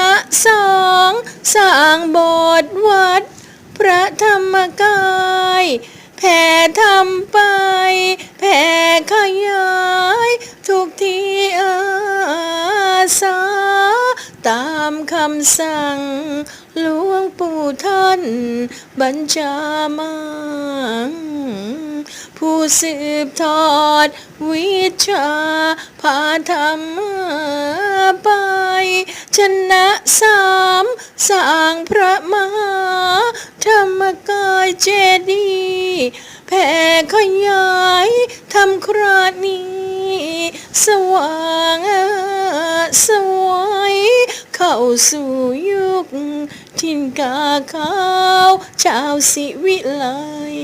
ระสงสร้างโบสถ์วัด พระธรรมกายแผ่ธรรมไป แผ่ขยาย ทุกที่อาสา ตามคำสั่งหลวงปู่ท่านบัญชามาผู้สืบทอดวิชาพาธรรมไป สามสร้างพระมหาธรรมกายเจดีย์แผ่ขยายทำครานี้ สว่างสวยเข้าสู่ยุค ทินกาขาว ชาวสิวิไล